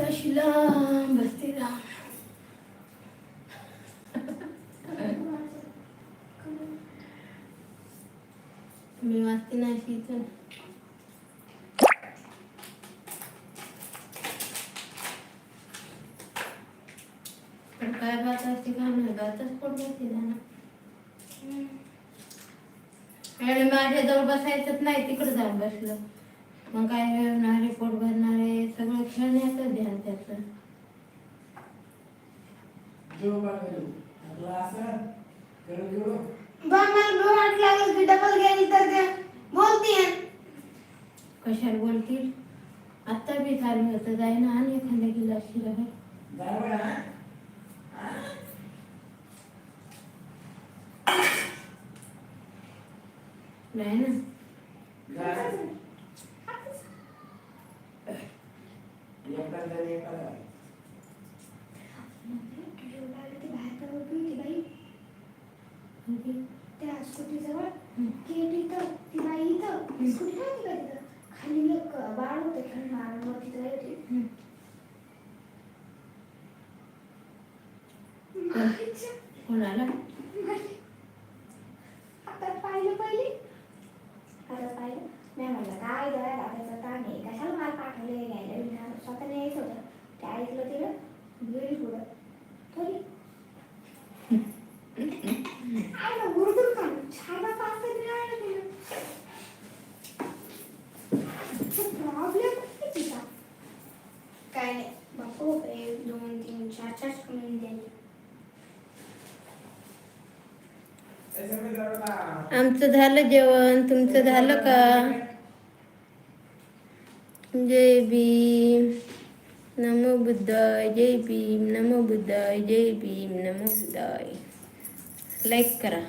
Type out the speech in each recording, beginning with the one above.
अशी लांब असते लांब मी वाचते ना अशी इथून पण काय बात असते बातच पोट भरते ना. आणि माझ्या जवळ बसायचंच नाही तिकडे जाऊन बसलं. मग काय मिळवणारे पोट भरणारे सगळं खेळण्याचं ध्यान त्याचं. बा मला डोळ्यात लागेल की डबल गेली तर ते बोलते कशाला बोलतील? आत्ता बी चालू होतं जाय ना आणि एखाद्या गिलास शिरा नाही ना त्या स्कूटीजवळ. गेट इथं ती बाई इथं स्कूटी तिथं खाली एक बाळ होतं खेळणार मग तिथं येते. कोणाला आता पाहिलं पहिले आता पाहिलं मी म्हणलं काय जरा दादाचा ताण आहे कशाला मला पाठवले घ्यायला विना स्वतः यायचं होतं ते ऐकलं तिला गेली पुढं तरी आयला उर्दू का छाना पास मिळालं तिला प्रॉब्लेम तिचा काय नाही बापू एक दोन तीन चार चार कमी द्यायचे आमचं झालं जेवण तुमचं झालं का? जय भीम नमो बुद्धाय जय भीम नमो बुद्धाय जय भीम नमो बुद्धाय. लाईक करा.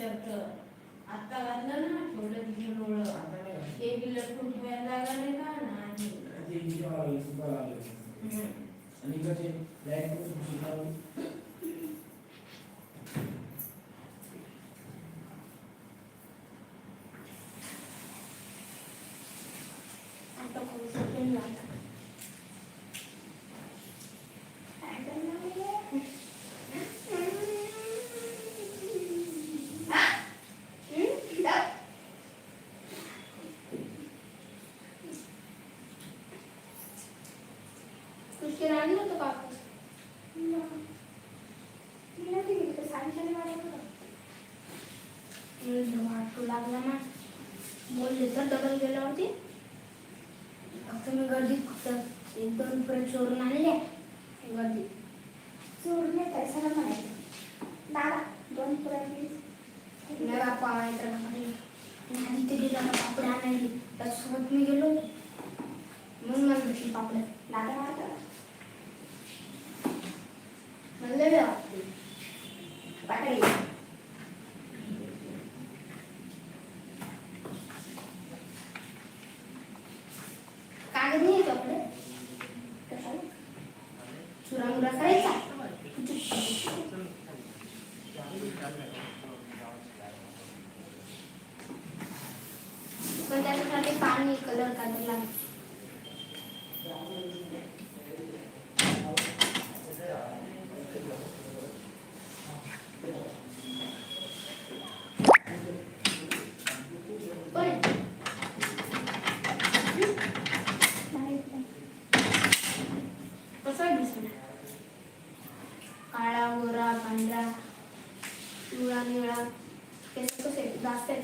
आता घातलं ना थोडं घेऊन ओळख हे बी लटकून ठेवायला लागला नाही का नाही आणि कसे लाइट पण सुरू आता खूप सेकंड लागतात काय करणार आहे? हा? हं? जा. उशीर आणलं होतं कापूस मी नव्हती गेली तर साडेचार वाजता होतं. म्हणलं, वाटू लागला ना बोलले तर डबल गेल्यावरती फक्त मी गर्दीत दोन पुढे चोरून आणले गर्दी चोरले म्हणायचं. दादा दोन पुढे नाही बापा आणायचं ना आणि ते गेलं ना पापड आणायला त्याच्यासोबत मी गेलो. म्हणून मला भेटली पापड दादा मारता म्हणलं वाटते काळा गोरा पांढरा पिवळा निळा केस कसे जास्त आहे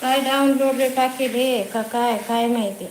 काय डाउनलोड टाकेले का काय? काय माहिती?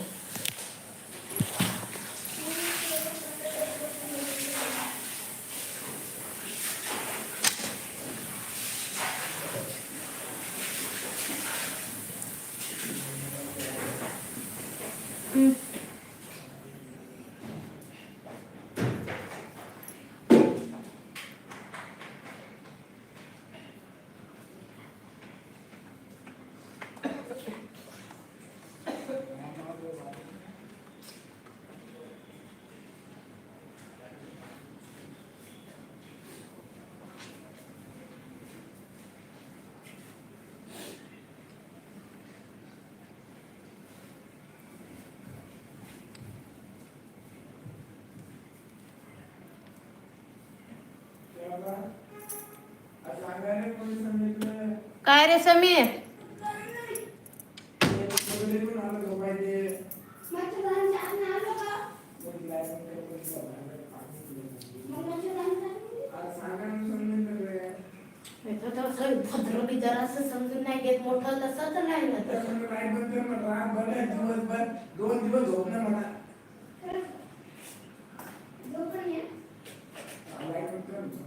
काय रे समीर माझं लहान लहान आलं का मग माझं लहान लहान भद्र बिदर असं समजून नाही घेत मोठं तसं तर नाही ना तसं. दोन दिवस झोप नाही म्हणा झोपून ये. लाइट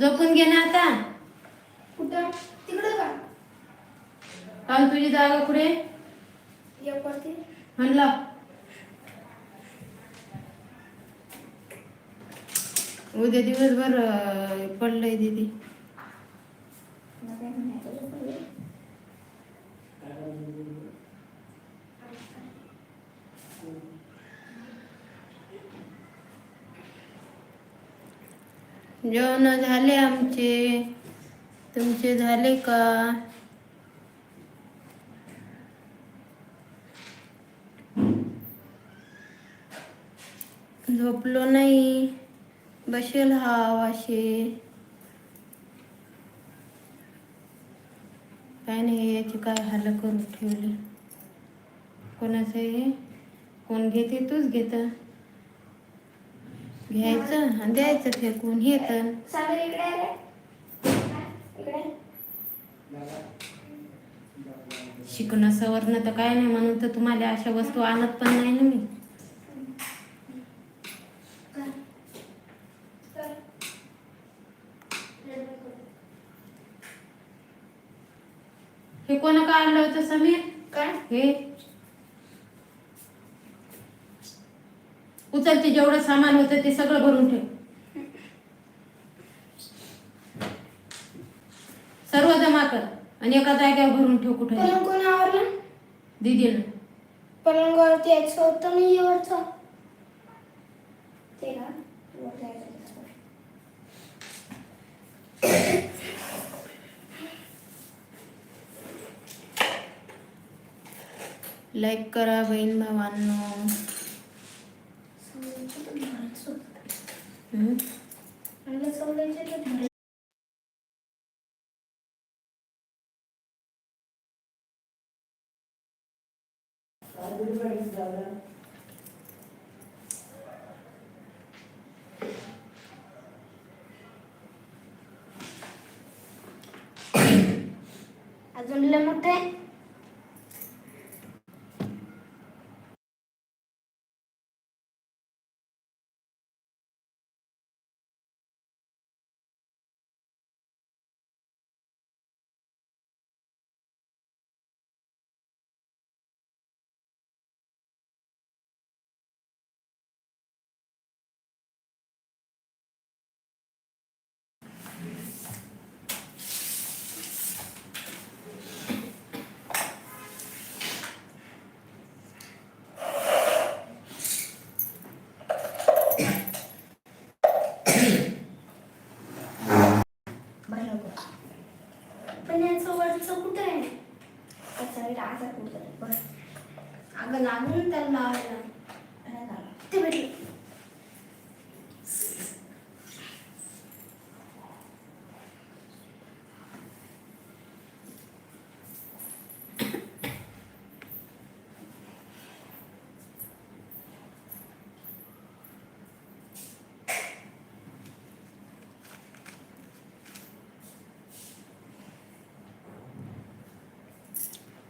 झोपून घे ना आता. कुठं? तिकडं का? काल तुझी जागा कुठे? एक वरती म्हणला. उद्या दिवसभर पडलंय दीदी. जेवण झाले आमचे. तुमचे झाले का? झोपलो नाही. बसेल हा वाशे काय नाही याची काय हाल करून ठेवली. कोणाचं हे? कोण घेते तूच घेता. घ्यायचं आणि द्यायचं फेकून. हे तर. सागर इकडे आहे रे इकडे. शिकणं सवरणं तर काय नाही म्हणून तर तुम्हाला अशा वस्तू आणत पण नाही ना मी. हे कोणा का आणलं होतं समीर? काय? हे उचलते जेवढं सामान होतं ते सगळं भरून ठेव. सर्व जमा कर आणि एका जागेवर भरून ठेव कुठे पलंग कोण आवरला दिदीनं पलंगावरती यायचं होतं मी वरचं ते वर जायचं. लाईक करा बहीण भावांनो. अजून लय मोठे आहे बरोबर पण याचं वरचं कुठं आहे त्याचा वेळ आजार कुठं आहे बरं अगं लागून त्याला लावायला अरे झालं. ते भेटलं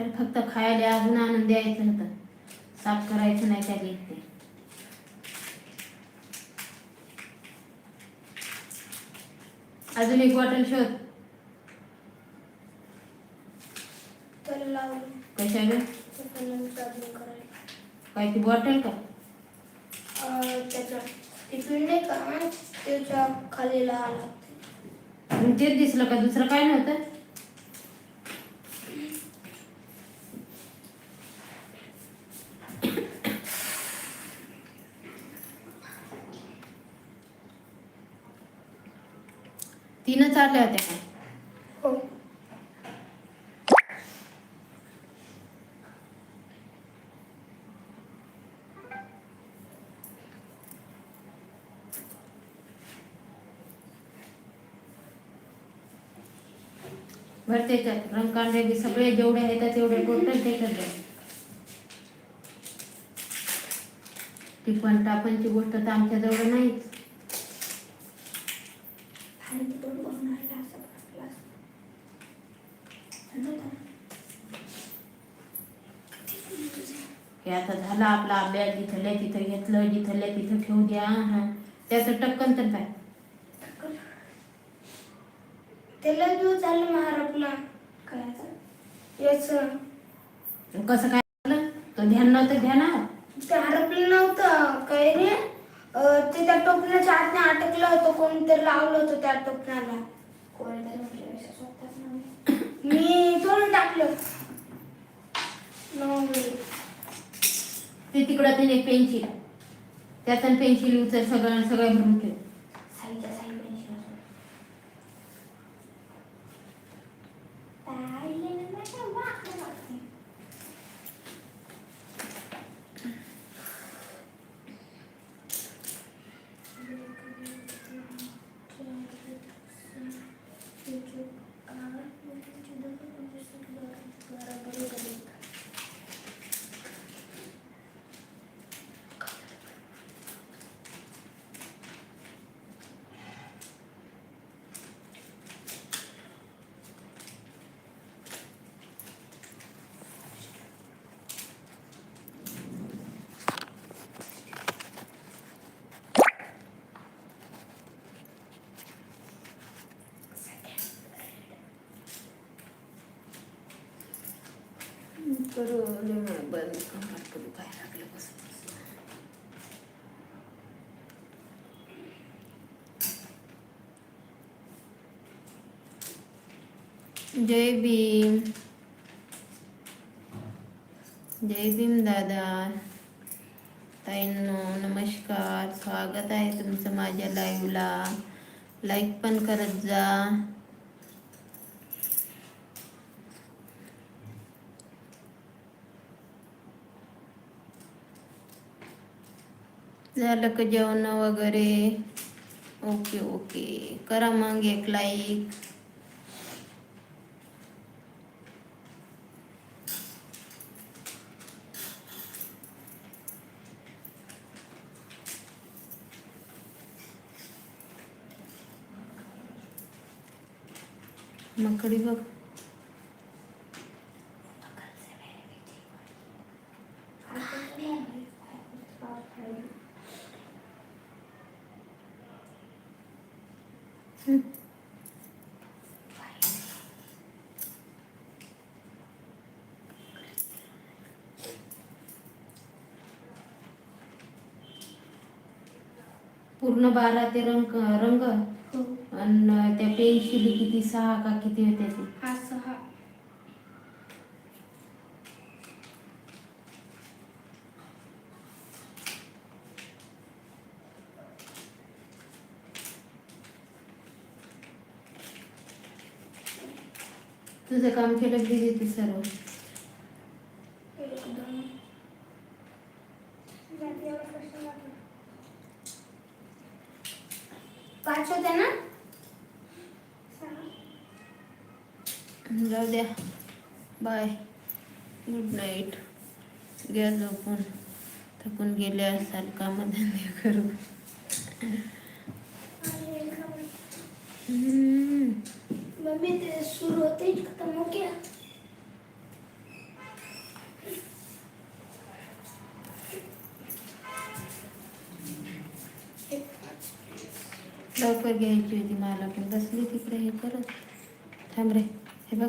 तर फक्त खायला अजून आनंद द्यायचं होतं. साफ करायचं नाही त्या ते अजून एक बॉटल शोध. कशाला? काय ती बॉटल का? तेच दिसलं का? दुसरं काय नव्हतं? तीनच आल्या होत्या. काय हो बरं त्याच्यात रंगकांडे बी सगळे जेवढे आहेत तेवढे टोटल त्याच्यात द्या. टिपण टापणची गोष्ट तर आमच्याजवळ नाहीच आणि ते पण बघून राहिला असं ग्लास थंड होता ना? झाला आपला अभ्यास जिथल्या तिथं घेतलं जिथल्या तिथं ठेवू द्या हा. त्याचं टक्कन तर काय? दिवस महाराजला काय आता याच कसं काय झालं? तो ध्यान नव्हतं ध्यानावर ते हरपलं नव्हतं काय रे? अं, ते त्या टोपण्याच्या आतने अटकलं होतं कोणतरी लावलं होतं त्या टोपणाला. कोणीतरी स्वतःच नाव. मी तोडून टाकलं. ते तिकडं त्याने पेन्सिल त्यात पेन्सिल उचल सगळं सगळं भरून ठेव साईच्या साई पेन्सिल असं. ताईने मला वाकलं वाकलं. करू बंद कंबर करू काय लागलं बस जय भीम. जय भीम दादा. ताईंनो नमस्कार. स्वागत आहे तुमचं माझ्या लाईव्हला लाईक पण करत जा. झालं का जेवण वगैरे? Okay okay. करा मग एक लाईक मकडी बघ. पूर्ण बारा ते रंग रंग. हो. आणि त्या पेन्सिली किती सहा का किती होते ते हा सहा. तुझं काम केलं ते सर्व एक दोन पाच होते ना सहा जाऊ द्या. बाय. गुड नाईट घ्या झोपून. थकून गेले असाल कामधंदे करू. मम्मी ते सुरू होते खत्म हो गया लवकर घ्यायची होती मला पण बसली तिकडे हे करत. थांब रे. हे बघ.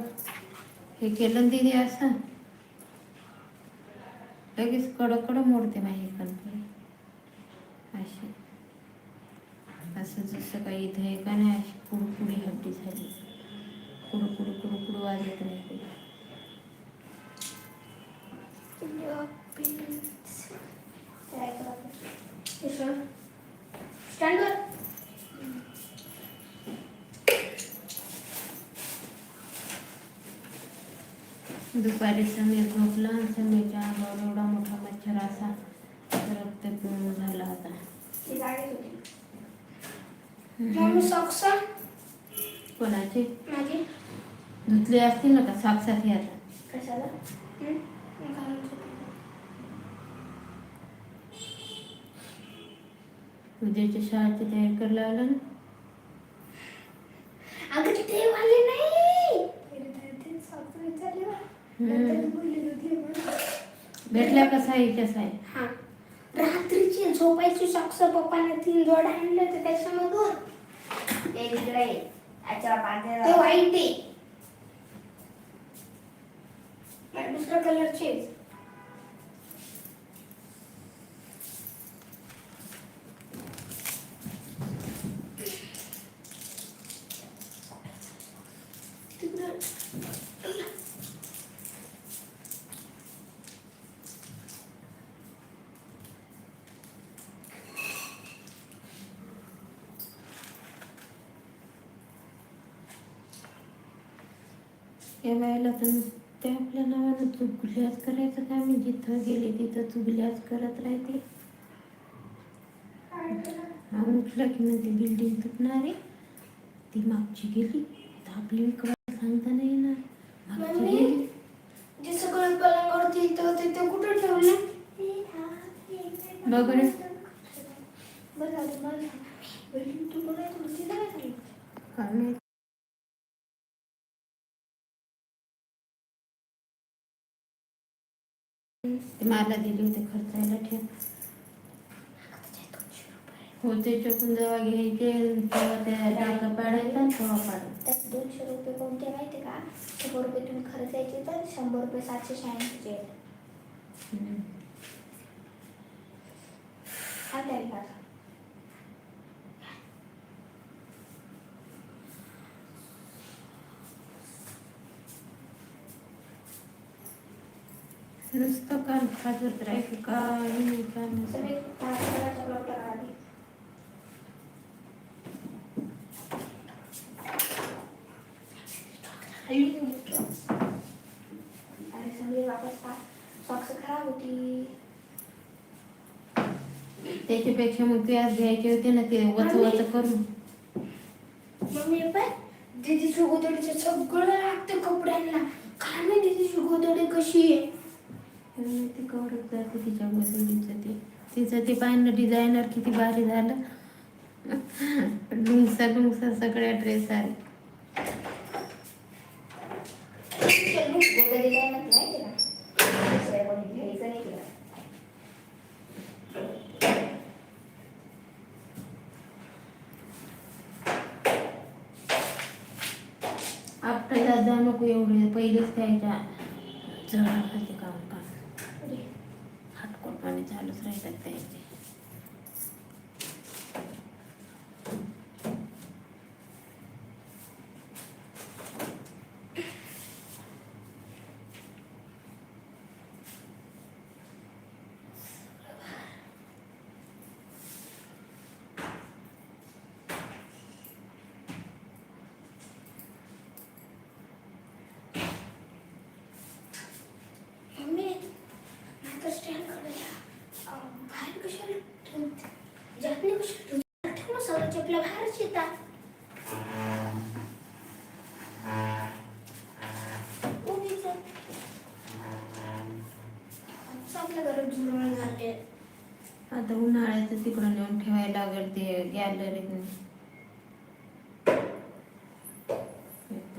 हे केलं ना दिदी असं. लगेच कडक कडक मोडते माझी कल्पना अशी. असं जसं काही इथं आहे का नाही अशी कुडकुडी हड्डी झाली. कुडकुड कुडू वाजत नाही Stand up. दुपारी समीर झोपला आणि समीरच्या अंगावर एवढा मोठा मच्छर असा रक्त पिऊन झाला होता. कोणाचे? धुतले असतील ना का? आता. कशाला? मी घालून झोपले. उद्याच्या शाळेची तयारी करायला लावलं ना? अगं ते वाले नाही. भेटल्या कसा आहे कसा आहे? हा. रात्रीची झोपायची सॉक्स पप्पाने तीन जोड आणले होते त्याच्यामधून. ते तिकडे अच्छा ते पांढरे वाईट आहे. आणि दुसऱ्या कलरचे तर ते आपल्या नावानं चुगल्याच करायचं का मी जिथं गेले तिथं चुगल्याच करत राहते हा उठलं की म्हणते बिल्डिंग तुटणार आहे ती मागची गेली तर आपली विकवायला सांगता नाही येणार मागची? गेली जे सगळं पलंगावरती इथं होते ते कुठं ठेवलं बघ बरं. बरं झालं, बरं झालं. वहिनी, तू बघायचं होती ना काय झालं? काय माहीत. ते मला दिले होते खर्चायला ठेव. त्याच्यात दोनशे रुपये. होते चकून जेव्हा घ्यायचे तेव्हा त्या टाका पाडायचा तेव्हा पाडायचा त्यात दोनशे रुपये कोणते माहिती का? शंभर रुपये तुम्ही खर्चायचे तर शंभर रुपये सातशे शहाऐंशीचे. आहेत नुसतं कान खाजत राहायचं काही काय नाही सगळे वापस सॉक्स खराब होती त्याच्यापेक्षा मग ते आज घ्यायचे होते ना ते वच वच करून मम्मी पण दीदीची गोदडीचं सगळं लागतं कपड्यांना काय नाही दीदीची गोदडी कशी आहे ते कवरच जाते तिच्या गोदडीचं ते. तिचं ते पाहिलं डिझायनर किती भारी झालं. लुंगसा लुंगसा सगळ्या ड्रेस आले गोदडी आपटा नको एवढे. पहिलेच त्याच्या जळाचे काम. हाटकोटपणे चालूच राहतात त्याचे मम्मी आता स्टँड काढूया बाहेर कशाला ठेवते जात नाही कशाला ठेवते ठेव ना सगळं चपल्या बाहेरच येतात उगीच. आमचं आपल्या घरात झुरळ झाले आता उन्हाळ्याचं तिकडं ठेवायला लागेल ते गॅलरीत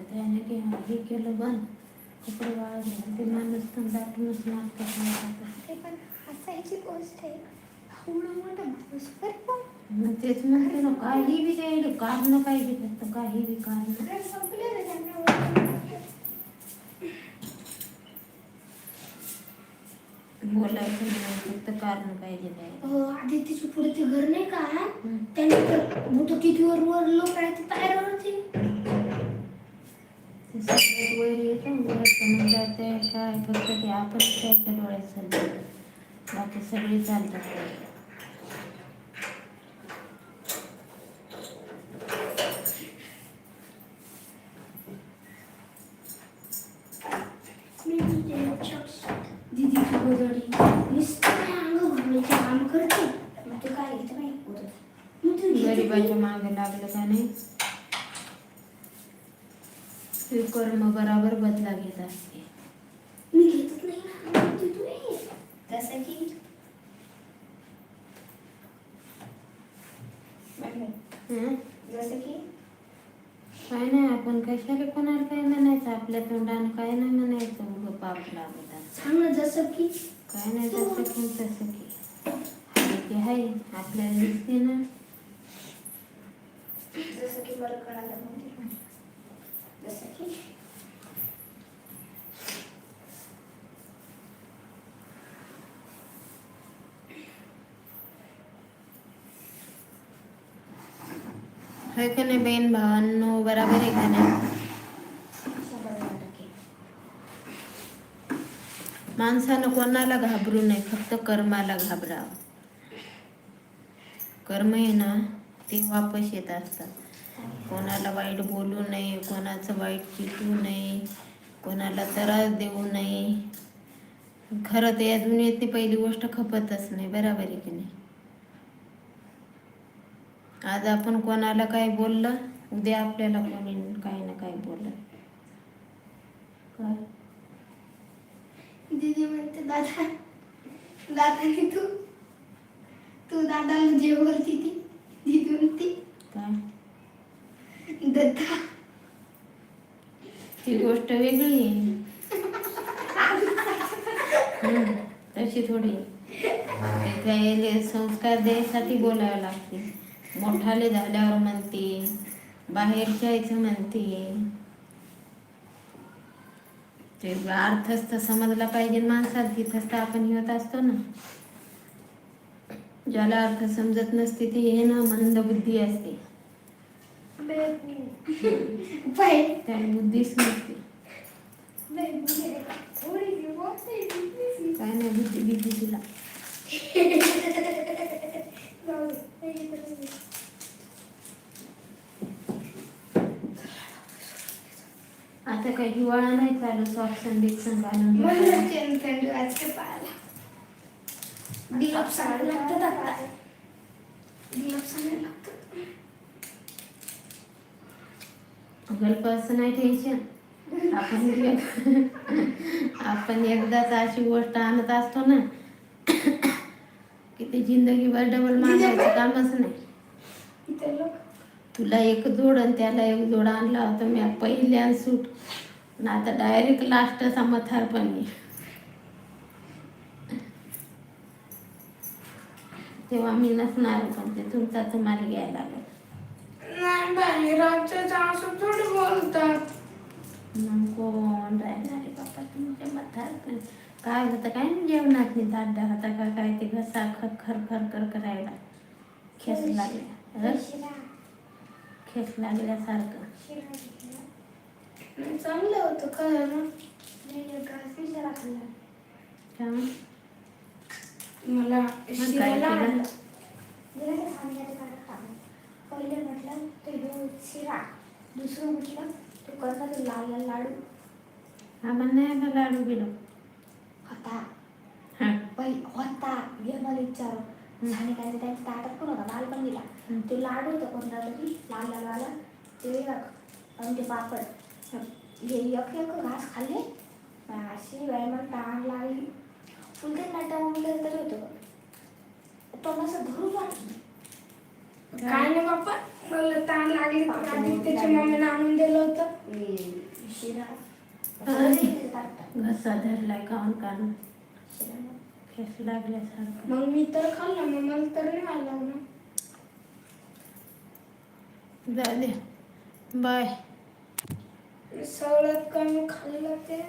त्याने की हे केलं कपडे ते माणूस पण दाटूनच मारतात ते पण हसायची गोष्ट आहे. एवढं मोठं माणूस बरं पण मग तेच म्हणते ना काही बी काही कारण पाहिजे फक्त काही बी कारण घर संपलं ना त्यांना बोलायचं नाही फक्त कारण पाहिजे त्याला. हो आधी तिच्या पुढे ते घर नाही का? हम्म. त्यांनी तर मोठं किती वर वर लोक राहते पायऱ्यावरती ते सगळ्यात वर येतं वरचं म्हणलं ते काय फक्त ते आपण त्याच्या डोळ्यात चालतं. बाकी सगळे चालतात. मी म्हणते, दीदीची गोदडी नुसतं काय अंग घालायचे काम करते मग ते काय घेतं नाही गोदडी. मग ते गरिबाच्या मागे लागलं का नाही ते कर्म बराबर बदला घेत असते मी घेतच नाही ना ते तू ये. जसं की हं? जसं की काय नाही आपण कशाला कोणाला काय म्हणायचं? आपल्या तोंडानं काय नाही म्हणायचं? उभं पाप लागत. सांग ना जसं की. काय नाही जसं की तसं की. आहे आपल्याला दिसते ना जसं की बरं कळालं म्हणजे. जसं की. आहे का नाही बहीण भावांनो? बराबर आहे का नाही? माणसानं कोणाला घाबरू नये फक्त कर्माला घाबरावं. कर्म आहे ना ते वापस येत असतात. कोणाला वाईट बोलू नये कोणाचं वाईट चिटू नये कोणाला त्रास देऊ नये. खरं तर या दुनियेतली पहिली गोष्ट खपतच नाही बराबर आहे की नाही? आज आपण कोणाला काय बोललं उद्या आपल्याला कोणी काही ना काही बोललं. काय? दीदी म्हणते दादा दादाने तू तू दादाला जे बोलती ती दीदी म्हणती काय? दत्ता. ती गोष्ट वेगळी आहे. तशी थोडी. आहे. त्याच्या याले संस्कार द्यायसाठी बोलावं लागते. मोठाले झाल्यावर म्हणते बाहेरच्या यायचं म्हणते. ते अर्थच तर समजला पाहिजे माणसात तिथंच तर आपण येत असतो ना. ज्याला अर्थ समजत नसते ते हे ना मंद बुद्धी असते. त्याला बुद्धीच नसते. काय नाही बुद्धी बिद्धी तिला. आता काही हिवाळा नाही चालू सॉक्सन बिक्सन घालून झोपायला. दिवस सांगायला लागतात आता. दिवस सांगायला लागतात. गल्पाचं नाही टेन्शन आपण एक- आपण एकदाच अशी गोष्ट आणत असतो ना की ते डबल मागायचं कामच नाही. इथे तुला एक जोड आणि त्याला एक जोड आणला होता मी पहिल्या सूट. आणि आता डायरेक्ट लास्टचा मथारपणी तेव्हा मी नसणार पण ते तुमचाच माल घ्यायला लागला. नाही बाई रातच्या असं थोडी बोलतात. मग कोण राहणार आहे बाप्पा तुमच्या मथार काय होतं काय जेवणात नाही दाड्डा होता का काय ते घसा खर खर खर कर करायला. खेस लागल्या? खेस लागल्यासारखं चांगलं होतं काय ना? मला. पहिले म्हटलं ते शिरा दुसरं म्हटलं ते तो लाल लाडू. आम्हाला नाही लाडू बिडू होता पहिले होता. घे मला विचारू. आणि काय त्यांच्या ताटात पण होता. माल पण दिला. हम्म. ते लाडू होतं कोणता तरी? लाल लाल लाल. ते आणि ते पापड. हे. एक एक घास खाल्ले. अशी वेळेला ताण लागली. फुलते नाटा वगैरे तरी होतं. तो असं धरून वाटलं काय नाही बाप्पा. मला ताण लागली त्याच्या मम्मीने आणून दिलं होतं. शिरा. घसा धरलाय कारण खेस लागल्यासारखं मग मी तर खाल्लं मग मला तर नाही आला ना जाऊ दे. बाय. सगळ्यात कमी खाल्लं ते.